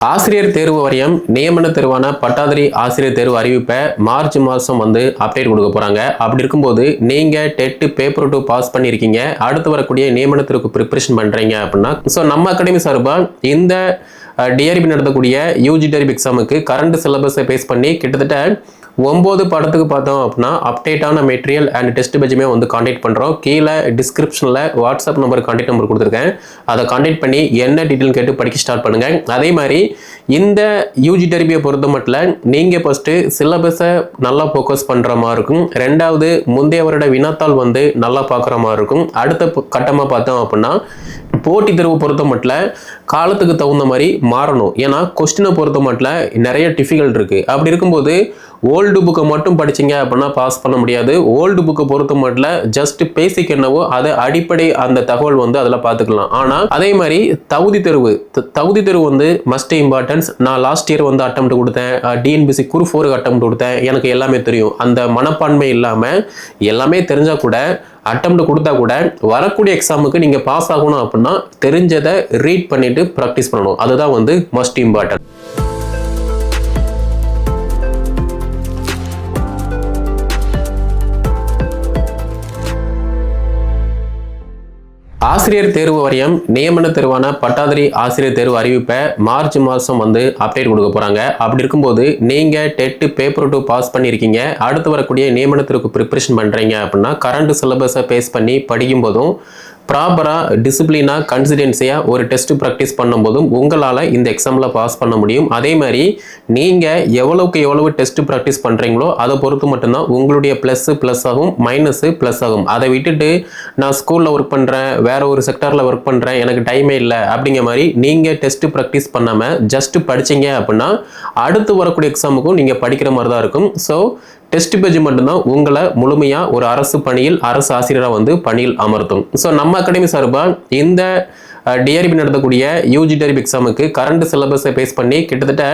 ஆசிரியர் தேர்வு வாரியம் நியமன தேர்வான பட்டாதிரி ஆசிரியர் தேர்வு அறிவிப்பை மார்ச் மாதம் வந்து அப்டேட் கொடுக்க போகிறாங்க அப்படி இருக்கும்போது நீங்கள் டெட்டு பேப்பர் டூ பாஸ் பண்ணியிருக்கீங்க. அடுத்து வரக்கூடிய நியமனத்திற்கு ப்ரிப்பரேஷன் பண்ணுறீங்க அப்படின்னா ஸோ நம்ம அகாடமி சார்பாக இந்த டிஆர்பி நடத்தக்கூடிய யூஜி டிஆர்பி எக்ஸாமுக்கு கரண்ட் சிலபஸை பேஸ் பண்ணி கிட்டத்தட்ட ஒம்பது படத்துக்கு பார்த்தோம் அப்படின்னா அப்டேட்டான மெட்டீரியல் அண்ட் டெஸ்ட் பேஜுமே வந்து காண்டாக்ட் பண்ணுறோம் கீழே டிஸ்கிரிப்ஷனில் வாட்ஸ்அப் நம்பர் காண்டாக்ட் நம்பர் கொடுத்துருக்கேன். அதை காண்டாக்ட் பண்ணி என்ன டீட்டெயில் கேட்டு படிக்க ஸ்டார்ட் பண்ணுங்கள் அதே மாதிரி இந்த யூஜி டெரிபியை பொறுத்த மட்டும் நீங்கள் ஃபஸ்ட்டு சிலபஸை நல்லா ஃபோக்கஸ் பண்ணுற மாதிரி இருக்கும். ரெண்டாவது முந்தைய வருட வினாத்தாள் வந்து நல்லா பார்க்குற மாதிரி இருக்கும். அடுத்த கட்டமாக பார்த்தோம் அப்படின்னா போட்டி தேர்வு பொறுத்த மட்டும் காலத்துக்கு தகுந்த மாதிரி மாறணும். ஏன்னா கொஸ்டினை பொறுத்த மட்டும் நிறைய டிஃபிகல்ட் இருக்குது அப்படி இருக்கும்போது ஓல்டு புக்கை மட்டும் படிச்சீங்க அப்படின்னா பாஸ் பண்ண முடியாது. ஓல்டு புக்கை பொறுத்த மட்டும் ஜஸ்ட் பேசிக் என்னவோ அதை அடிப்படை அந்த தகவல் வந்து அதில் பார்த்துக்கலாம் ஆனால் அதே மாதிரி தகுதி தெருவு. த- தகுதி தெருவு வந்து மஸ்ட் இம்பார்ட்டன்ஸ் நான் லாஸ்ட் இயர் வந்து அட்டம் கொடுத்தேன். டிஎன்பிசி குரு ஃபோருக்கு அட்டம் கொடுத்தேன். எனக்கு எல்லாமே தெரியும். அந்த மனப்பான்மை இல்லாமல் எல்லாமே தெரிஞ்சால் கூட அட்டம் கொடுத்தா கூட வரக்கூடிய எக்ஸாமுக்கு நீங்கள் பாஸ் ஆகணும் அப்படின்னா தெரிஞ்சதை ரீட் பண்ணிட்டு ப்ராக்டிஸ் பண்ணணும். அதுதான் வந்து மஸ்ட் இம்பார்ட்டன்ட் ஆசிரியர் தேர்வு வாரியம் நியமன தேர்வான பட்டாதிரி ஆசிரியர் தேர்வு அறிவிப்பை மார்ச் மாதம் வந்து அப்டேட் கொடுக்க போகிறாங்க அப்படி இருக்கும்போது நீங்கள் டெட்டு பேப்பர் டூ பாஸ் பண்ணியிருக்கீங்க. அடுத்து வரக்கூடிய நியமனத்திற்கு ப்ரிப்ரேஷன் ப்ரிப்பரேஷன் பண்ணுறீங்க அப்படின்னா கரண்ட் சிலபஸை பேஸ் பண்ணி படிக்கும்போதும் ப்ராப்பராக டிசிப்ளினாக கன்சிடென்சியாக ஒரு டெஸ்ட் ப்ராக்டிஸ் பண்ணும்போதும் உங்களால் இந்த எக்ஸாமில் பாஸ் பண்ண முடியும். அதே மாதிரி நீங்கள் எவ்வளவுக்கு எவ்வளவு டெஸ்ட் ப்ராக்டிஸ் பண்ணுறீங்களோ அதை பொறுத்து மட்டும்தான் உங்களுடைய ப்ளஸ்ஸு ப்ளஸ் ஆகும் மைனஸு ப்ளஸ் ஆகும். அதை விட்டுட்டு நான் ஸ்கூலில் ஒர்க் பண்ணுறேன் வேறு ஒரு செக்டாரில் ஒர்க் பண்ணுறேன் எனக்கு டைமே இல்லை அப்படிங்கிற மாதிரி நீங்கள் டெஸ்ட் ப்ராக்டிஸ் பண்ணாமல் ஜஸ்ட் படிச்சீங்க அப்படின்னா அடுத்து வரக்கூடிய எக்ஸாமுக்கும் நீங்கள் படிக்கிற மாதிரி தான் இருக்கும். ஸோ டெஸ்ட் பேஜ் மட்டும்தான் உங்களை முழுமையாக ஒரு அரசு பணியில் அரசு ஆசிரியராக வந்து பணியில் அமர்த்தும். ஸோ நம்ம அகாடமி சார்பாக இந்த டிஆர்பி நடத்தக்கூடிய யூஜி டிஆர்பி எக்ஸாமுக்கு கரண்ட் சிலபஸை பேஸ் பண்ணி கிட்டத்தட்ட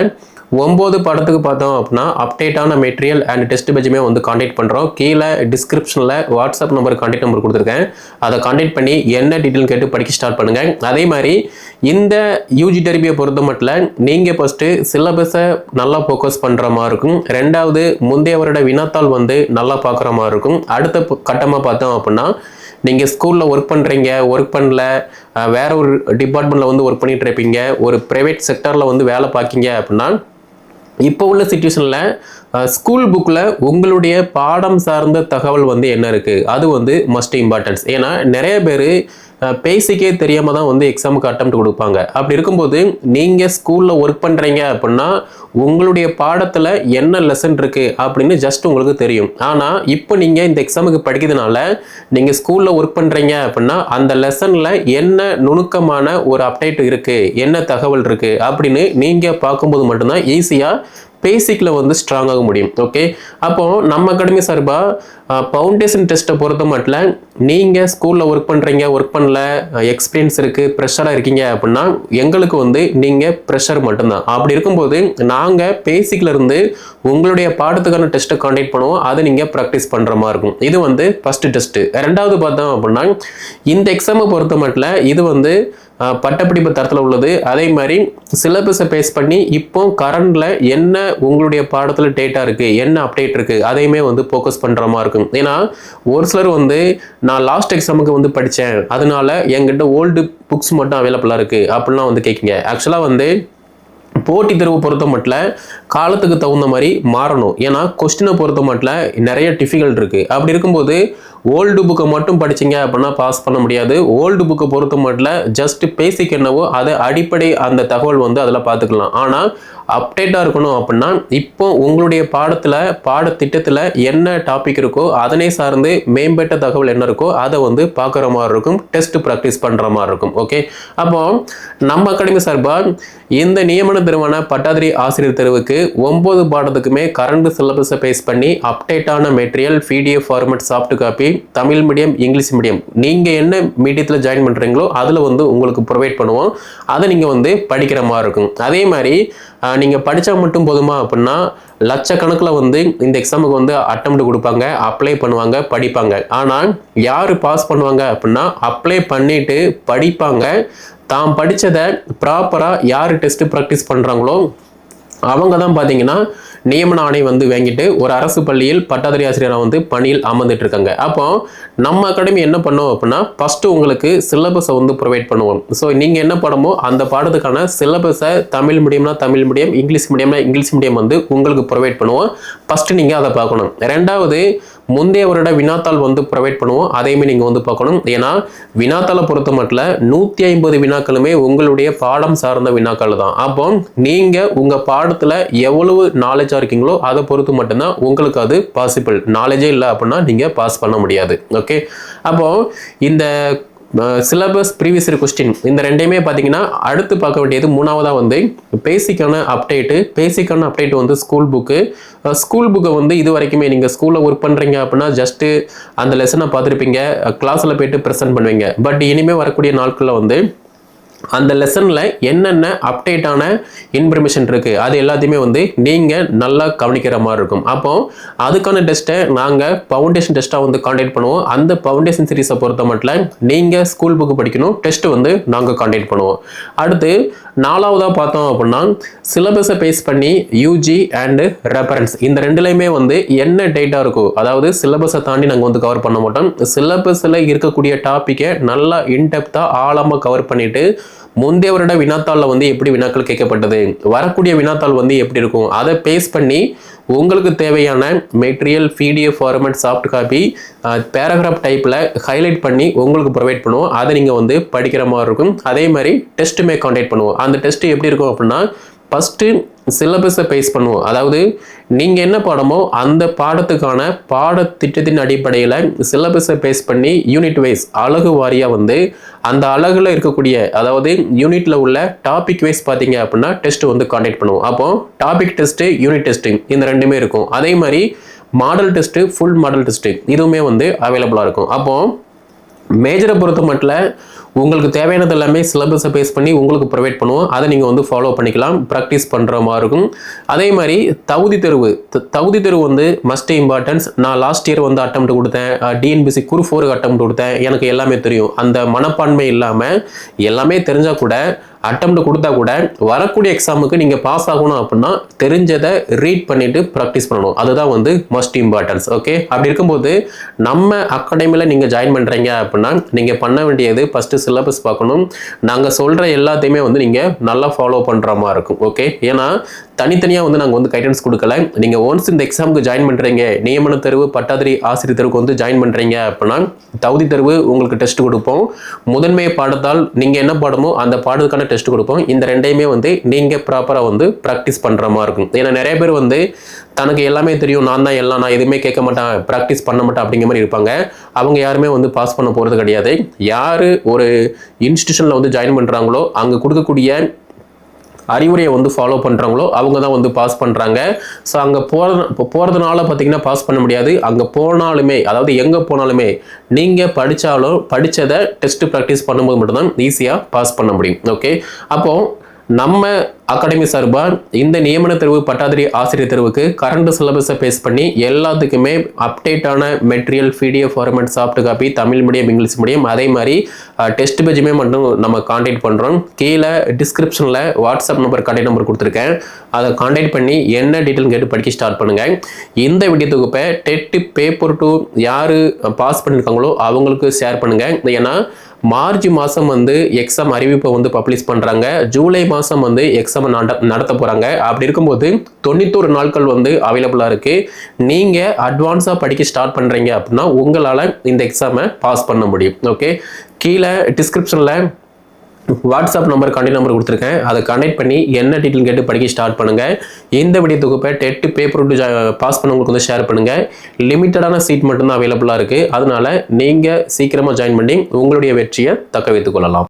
ஒம்பது படத்துக்கு பார்த்தோம் அப்படின்னா அப்டேட்டான மெட்டீரியல் அண்ட் டெஸ்ட் பேஜுமே வந்து காண்டாக்ட் பண்ணுறோம் கீழே டிஸ்கிரிப்ஷனில் வாட்ஸ்அப் நம்பர் காண்டாக்ட் நம்பர் கொடுத்துருக்கேன். அதை காண்டாக்ட் பண்ணி என்ன டீட்டெயில் கேட்டு படிக்க ஸ்டார்ட் பண்ணுங்கள் அதே மாதிரி இந்த யூஜி டெரிபியை பொறுத்த மட்டும் நீங்கள் ஃபஸ்ட்டு சிலபஸை நல்லா ஃபோக்கஸ் பண்ணுற மாதிரி இருக்கும். ரெண்டாவது முந்தைய வருட வினாத்தாள் வந்து நல்லா பார்க்குற மாதிரி இருக்கும். அடுத்த கட்டமாக பார்த்தோம் அப்படின்னா நீங்கள் ஸ்கூலில் ஒர்க் பண்ணுறீங்க ஒர்க் பண்ணல வேறு வேற ஒரு டிபார்ட்மெண்ட்டில் வந்து ஒர்க் பண்ணிகிட்டு இருப்பீங்க ஒரு ப்ரைவேட் செக்டரில் வந்து வேலை பார்க்கிங்க அப்படின்னா இப்போ உள்ள சுச்சுவேஷனில் ஸ்கூல் புக்கில் உங்களுடைய பாடம் சார்ந்த தகவல் வந்து என்ன இருக்குது அது வந்து மஸ்ட் இம்பார்ட்டன்ஸ் ஏன்னா நிறைய பேர் பேசிக்கே தெரியாமல் தான் வந்து எக்ஸாமுக்கு அட்டம் கொடுப்பாங்க. அப்படி இருக்கும்போது நீங்கள் ஸ்கூலில் ஒர்க் பண்ணுறீங்க அப்படின்னா உங்களுடைய பாடத்தில் என்ன லெசன் இருக்குது அப்படின்னு ஜஸ்ட் உங்களுக்கு தெரியும். ஆனால் இப்போ நீங்கள் இந்த எக்ஸாமுக்கு படிக்கிறதுனால நீங்கள் ஸ்கூலில் ஒர்க் பண்ணுறீங்க அப்படின்னா அந்த லெசனில் என்ன நுணுக்கமான ஒரு அப்டேட் இருக்குது என்ன தகவல் இருக்குது அப்படின்னு நீங்கள் பார்க்கும்போது மட்டும்தான் ஈஸியாக பேசிக்கில் வந்து ஸ்ட்ராங் ஆக முடியும். ஓகே அப்போ நம்ம அகாடமி சார்பாக ஃபவுண்டேஷன் டெஸ்ட்டை பொறுத்த மட்டும் நீங்கள் ஸ்கூலில் ஒர்க் பண்ணுறீங்க ஒர்க் பண்ணல எக்ஸ்பீரியன்ஸ் இருக்குது ப்ரெஷராக இருக்கீங்க அப்படின்னா எங்களுக்கு வந்து நீங்கள் ப்ரெஷர் மட்டும்தான். அப்படி இருக்கும்போது நாங்கள் பேசிக்கில் இருந்து உங்களுடைய பாடத்துக்கான டெஸ்ட்டை காண்டக்ட் பண்ணுவோம். அதை நீங்கள் ப்ராக்டிஸ் பண்ணுற மாதிரி இருக்கும். இது வந்து ஃபஸ்ட்டு டெஸ்ட்டு ரெண்டாவது பார்த்தோம் அப்படின்னா இந்த எக்ஸாமை பொறுத்த மட்டும் இது வந்து பட்டப்படிப்பு தரத்தில் உள்ளது. அதே மாதிரி சிலபஸை பேஸ் பண்ணி இப்போ கரண்டில் என்ன உங்களுடைய பாடத்தில் டேட்டா இருக்குது என்ன அப்டேட் இருக்குது அதையுமே வந்து ஃபோக்கஸ் பண்ணுற மாதிரி இருக்கும். ஏன்னா ஒரு சிலர் வந்து நான் லாஸ்ட் எக்ஸாமுக்கு வந்து படித்தேன் அதனால என்கிட்ட ஓல்டு புக்ஸ் மட்டும் அவைலபிளாக இருக்குது அப்படிலாம் வந்து கேட்குங்க ஆக்சுவலாக வந்து போட்டி தேர்வு பொறுத்த மட்டும் காலத்துக்கு தகுந்த மாதிரி மாறணும். ஏன்னா கொஸ்டினை பொறுத்த மட்டும் நிறைய டிஃபிகல்ட் இருக்குது அப்படி இருக்கும்போது ஓல்டு புக்கை மட்டும் படிச்சீங்க அப்படின்னா பாஸ் பண்ண முடியாது. ஓல்டு புக்கை பொறுத்த மட்டும் ஜஸ்ட் பேசிக் என்னவோ அதை அடிப்படை அந்த தகவல் வந்து அதில் பார்த்துக்கலாம். ஆனால் அப்டேட்டாக இருக்கணும் அப்படின்னா இப்போ உங்களுடைய பாடத்தில் பாடத்திட்டத்தில் என்ன டாபிக் இருக்கோ அதனை சார்ந்து மேம்பட்ட தகவல் என்ன இருக்கோ அதை வந்து பார்க்குற மாதிரி இருக்கும் டெஸ்ட் ப்ராக்டிஸ் பண்ணுற மாதிரி இருக்கும் ஓகே அப்போ நம்ம அகாடமி சார்பாக இந்த நியமன தெருவான பட்டாதிரி ஆசிரியர் தெருவுக்கு ஒம்பது பாடத்துக்குமே கரண்ட் சிலபஸை பேஸ் பண்ணி அப்டேட்டான material PDF format soft copy Tamil medium English medium நீங்கள் என்ன மீடியத்தில் ஜாயின் பண்ணுறீங்களோ அதில் வந்து உங்களுக்கு ப்ரொவைட் பண்ணுவோம். அதை நீங்கள் வந்து படிக்கிற மாதிரி இருக்கும். அதே மாதிரி நீங்கள் படித்தா மட்டும் போதுமா அப்படின்னா லட்சக்கணக்கில் வந்து இந்த எக்ஸாமுக்கு வந்து அட்டம் கொடுப்பாங்க அப்ளை பண்ணுவாங்க படிப்பாங்க. ஆனால் யார் பாஸ் பண்ணுவாங்க அப்படின்னா அப்ளை பண்ணிவிட்டு படிப்பாங்க. தாம் படித்ததை ப்ராப்பராக யார் டெஸ்ட்டு ப்ராக்டிஸ் பண்ணுறாங்களோ அவங்க தான் பார்த்தீங்கன்னா நியமன ஆணை வந்து வாங்கிட்டு ஒரு அரசு பள்ளியில் பட்டாதாரி ஆசிரியராக வந்து பணியில் அமர்ந்துட்டு இருக்காங்க. அப்போ நம்ம அகாடமி என்ன பண்ணோம் அப்படின்னா ஃபஸ்ட்டு உங்களுக்கு சிலபஸை வந்து ப்ரொவைட் பண்ணுவோம். ஸோ நீங்கள் என்ன படமோ அந்த பாடத்துக்கான சிலபஸை தமிழ் மீடியம்னா தமிழ் மீடியம் இங்கிலீஷ் மீடியம்னா இங்கிலீஷ் மீடியம் வந்து உங்களுக்கு ப்ரொவைட் பண்ணுவோம். ஃபஸ்ட்டு நீங்கள் அதை பார்க்கணும். ரெண்டாவது முந்தைய வருட வினாத்தாள் வந்து ப்ரொவைட் பண்ணுவோம். அதையுமே நீங்கள் வந்து பார்க்கணும். ஏன்னா வினாத்தாளை பொறுத்த மட்டும் நூற்றி ஐம்பது வினாக்களுமே உங்களுடைய பாடம் சார்ந்த வினாக்கள் தான். அப்போ நீங்கள் உங்கள் பாடத்தில் எவ்வளவு நாலேஜாக இருக்கீங்களோ அதை பொறுத்து மட்டும்தான் உங்களுக்கு அது பாசிபிள் நாலேஜே இல்லை அப்படின்னா நீங்கள் பாஸ் பண்ண முடியாது. ஓகே அப்போ இந்த சிலபஸ் ப்ரீவியஸ் கொஸ்டின் இந்த ரெண்டையுமே பார்த்தீங்கன்னா அடுத்து பார்க்க வேண்டியது மூணாவதாக வந்து பேசிக்கான அப்டேட்டு பேசிக்கான அப்டேட் வந்து ஸ்கூல் புக்கு ஸ்கூல் புக்கை வந்து இது வரைக்குமே நீங்கள் ஸ்கூலில் ஒர்க் பண்ணுறீங்க அப்படின்னா ஜஸ்ட்டு அந்த லெசனை பார்த்துருப்பீங்க. கிளாஸில் போயிட்டு ப்ரெசென்ட் பண்ணுவீங்க. பட் இனிமேல் வரக்கூடிய நாட்களில் வந்து அந்த லெசனில் என்னென்ன அப்டேட்டான இன்ஃபர்மேஷன் இருக்குது அது எல்லாத்தையுமே வந்து நீங்கள் நல்லா கவனிக்கிற மாதிரி இருக்கும். அப்போ அதுக்கான டெஸ்ட்டை நாங்கள் ஃபவுண்டேஷன் டெஸ்ட்டாக வந்து காண்டாக்ட் பண்ணுவோம். அந்த ஃபவுண்டேஷன் சீரீஸை பொறுத்த மட்டும் நீங்கள் ஸ்கூல் புக்கு படிக்கணும் டெஸ்ட்டு வந்து நாங்கள் காண்டாக்ட் பண்ணுவோம். அடுத்து நாலாவதாக பார்த்தோம் அப்படின்னா சிலபஸை பேஸ் பண்ணி யூஜி அண்டு ரெஃபரன்ஸ் இந்த ரெண்டுலையுமே வந்து என்ன டேட்டாக இருக்கும் அதாவது சிலபஸை தாண்டி நாங்கள் வந்து கவர் பண்ண மாட்டோம். சிலபஸில் இருக்கக்கூடிய டாப்பிக்கை நல்லா இன்டெப்த்தாக ஆழமாக கவர் பண்ணிவிட்டு முந்தைய வருட வினாத்தாளில் வந்து எப்படி வினாக்கள் கேட்கப்பட்டது? வரக்கூடிய வினாத்தாள் வந்து எப்படி இருக்கும்? அதை பேஸ் பண்ணி உங்களுக்கு தேவையான material PDF format soft copy paragraph டைப்பில் ஹைலைட் பண்ணி உங்களுக்கு ப்ரொவைட் பண்ணுவோம். அதை நீங்கள் வந்து படிக்கிற மாதிரி இருக்கும். அதே மாதிரி டெஸ்ட்டுமே கான்டாக்ட் பண்ணுவோம். அந்த டெஸ்ட்டு எப்படி இருக்கும் அப்படின்னா ஃபஸ்ட்டு சிலபஸை பேஸ் பண்ணுவோம். அதாவது நீங்கள் என்ன பாடமோ அந்த பாடத்துக்கான பாடத்திட்டத்தின் அடிப்படையில் சிலபஸை பேஸ் பண்ணி யூனிட் வைஸ் அழகு வாரியாக வந்து அந்த அழகில் இருக்கக்கூடிய அதாவது யூனிட்டில் உள்ள டாபிக் வைஸ் பார்த்தீங்க அப்படின்னா டெஸ்ட் வந்து காண்டக்ட் பண்ணுவோம். அப்போ டாபிக் டெஸ்ட்டு யூனிட் டெஸ்ட்டு இந்த ரெண்டுமே இருக்கும். அதே மாதிரி model test full model test இதுவுமே வந்து அவைலபிளாக இருக்கும். அப்போது மேஜரை பொறுத்த மட்டும் உங்களுக்கு தேவையானது எல்லாமே சிலபஸை பேஸ் பண்ணி உங்களுக்கு ப்ரொவைட் பண்ணுவோம். அதை நீங்கள் வந்து ஃபாலோ பண்ணிக்கலாம் ப்ராக்டிஸ் பண்ணுற மாதிரி இருக்கும். அதே மாதிரி தகுதி தெருவு. தகுதி தெருவு வந்து மஸ்ட் இம்பார்ட்டன்ஸ் நான் லாஸ்ட் இயர் வந்து அட்டம் கொடுத்தேன். டிஎன்பிசி குரு ஃபோருக்கு அட்டம் கொடுத்தேன். எனக்கு எல்லாமே தெரியும். அந்த மனப்பான்மை இல்லாமல் எல்லாமே தெரிஞ்சால் கூட அட்டம்ப்ட் கொடுத்தா கூட வரக்கூடிய எக்ஸாமுக்கு நீங்கள் பாஸ் ஆகணும் அப்படின்னா தெரிஞ்சதை ரீட் பண்ணிட்டு ப்ராக்டிஸ் பண்ணணும். அதுதான் வந்து மஸ்ட் இம்பார்ட்டன்ஸ் ஓகே அப்படி இருக்கும்போது நம்ம அகாடமியில் நீங்கள் ஜாயின் பண்ணுறீங்க அப்படின்னா நீங்கள் பண்ண வேண்டியது ஃபஸ்ட்டு சிலபஸ் பார்க்கணும். நாங்கள் சொல்கிற எல்லாத்தையுமே வந்து நீங்கள் நல்லா ஃபாலோ பண்ணுற மாதிரி இருக்கும் ஓகே ஏன்னா தனித்தனியாக வந்து நாங்கள் வந்து கைடன்ஸ் கொடுக்கல. நீங்கள் ஒன்ஸ் இந்த எக்ஸாமுக்கு ஜாயின் பண்ணுறீங்க நியமன தேர்வு பட்டாதிரி ஆசிரியர் தேர்வுக்கு வந்து ஜாயின் பண்ணுறீங்க அப்படின்னா தகுதி தேர்வு உங்களுக்கு டெஸ்ட் கொடுப்போம். முதன்மை பாடத்தால் நீங்கள் என்ன பாடமோ அந்த பாடத்துக்கான டெஸ்ட் கொடுப்போம். இந்த ரெண்டையுமே வந்து நீங்கள் ப்ராப்பராக வந்து ப்ராக்டிஸ் பண்ணுற மாதிரி இருக்கும். ஏன்னா நிறைய பேர் வந்து தனக்கு எல்லாமே தெரியும். நான் தான் எல்லாம் நான் எதுவுமே கேட்க மாட்டேன். ப்ராக்டிஸ் பண்ண மாட்டேன் அப்படிங்கிற மாதிரி இருப்பாங்க. அவங்க யாருமே வந்து பாஸ் பண்ண போகிறது கிடையாது. யார் ஒரு இன்ஸ்டியூஷனில் வந்து ஜாயின் பண்ணுறாங்களோ அங்கே கொடுக்கக்கூடிய அறிவுரையை வந்து ஃபாலோ பண்ணுறாங்களோ அவங்க தான் வந்து பாஸ் பண்ணுறாங்க ஸோ அங்கே போகிற போகிறதுனால பார்த்தீங்கன்னா பாஸ் பண்ண முடியாது. அங்கே போனாலுமே அதாவது எங்கே போனாலுமே நீங்கள் படித்தாலும் படித்ததை டெஸ்ட்டு ப்ராக்டிஸ் பண்ணும்போது மட்டும்தான் ஈஸியாக பாஸ் பண்ண முடியும். ஓகே அப்போது நம்ம அகாடமி சார்பாக இந்த நியமன தேர்வு பட்டாதிரி ஆசிரியர் தேர்வுக்கு கரண்ட் சிலபஸை பேஸ் பண்ணி எல்லாத்துக்குமே அப்டேட்டான material PDF format soft copy Tamil medium English medium அதே மாதிரி டெஸ்ட் பேஜுமே மட்டும் நம்ம காண்டாக்ட் பண்ணுறோம் கீழே டிஸ்கிரிப்ஷனில் வாட்ஸ்அப் நம்பர் கடை நம்பர் கொடுத்துருக்கேன். அதை காண்டாக்ட் பண்ணி என்ன டீட்டெயில் கேட்டு படிக்க ஸ்டார்ட் பண்ணுங்கள் இந்த வீடியோ தொகுப்பை டெட்டு பேப்பர் டூ யார் பாஸ் பண்ணியிருக்காங்களோ அவங்களுக்கு ஷேர் பண்ணுங்கள் ஏன்னா மார்ச் மாதம் வந்து எக்ஸாம் அறிவிப்பை வந்து பப்ளிஷ் பண்ணுறாங்க ஜூலை மாதம் வந்து எக்ஸாம் நடத்த போகிறாங்க அப்படி இருக்கும்போது தொண்ணூத்தோரு நாட்கள் வந்து அவைலபிளாக இருக்குது நீங்கள் அட்வான்ஸாக படிக்க ஸ்டார்ட் பண்ணுறீங்க அப்படின்னா உங்களால் இந்த எக்ஸாமை பாஸ் பண்ண முடியும். ஓகே கீழே டிஸ்கிரிப்ஷனில் வாட்ஸ்அப் நம்பர் கண்டெக்ட் நம்பர் கொடுத்துருக்கேன். அதை கனெக்ட் பண்ணி என்ன டீட்டெயில் கேட்டு படிக்க ஸ்டார்ட் பண்ணுங்கள் இந்த வீடியோ தொகுப்பை டெட்டு பேப்பர் டு பாஸ் பண்ணவங்களுக்கு வந்து ஷேர் பண்ணுங்கள் லிமிட்டடான சீட் மட்டும்தான் அவைலபிளாக இருக்குது அதனால் நீங்கள் சீக்கிரமாக ஜாயின் பண்ணி உங்களுடைய வெற்றியை தக்க வைத்துக் கொள்ளலாம்.